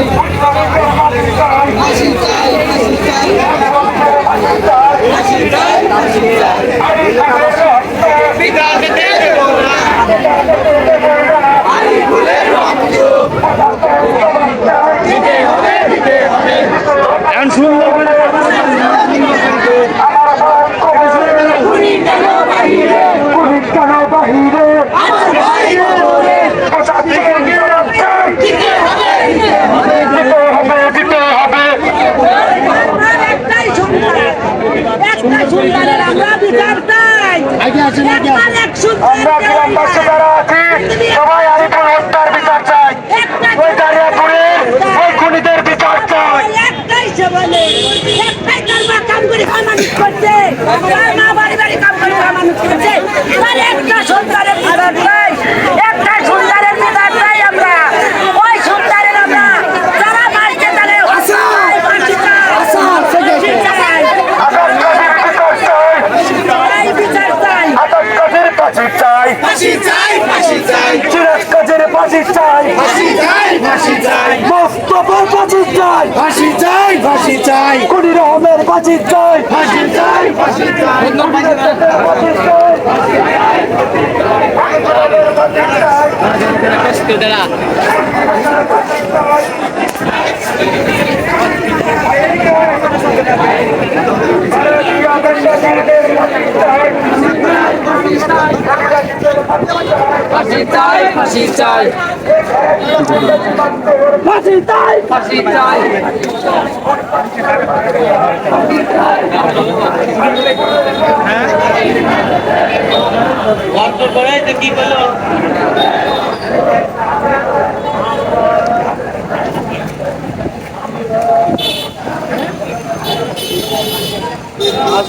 Thank you. সন্তানের আমরা বিচার চাই। আমরা গ্রামবাসী যারা আছি সবাই আরিফুল হত্যার বিচার চাই। ওই ওই খুনিদের বিচার চাই। একটাই সে বলে একটাই তার মা কাম করে মানুষ করছে। মা বাড়ি বাড়ি কাম করে মানুষ করছে। একটা বিচার চাই একটা সন্তানের বিচার চাই আমরা ওই সন্তানের আমরা যারা মারছে তাদের ফাঁসি চাই, ফাঁসি চাই, আজাদ কাজের বিচার চাই এই বিচার চাই আজাদ কাজের ফাঁসি চাই ফাঁসি চাই ফাঁসি চাই সিরাজ কাজের ফাঁসি চাই ফাঁসি চাই ফাঁসি চাই মোস্তফার ফাঁসি চাই ফাঁসি চাই। কুনি রহমের ফাঁসি চাই ফাঁসি চাই ফাঁসি চাই। ফাঁসি চাই ফাঁসি চাই ফাঁসি চাই। ফাঁসি চাই ফাঁসি চাই। কি করল আজ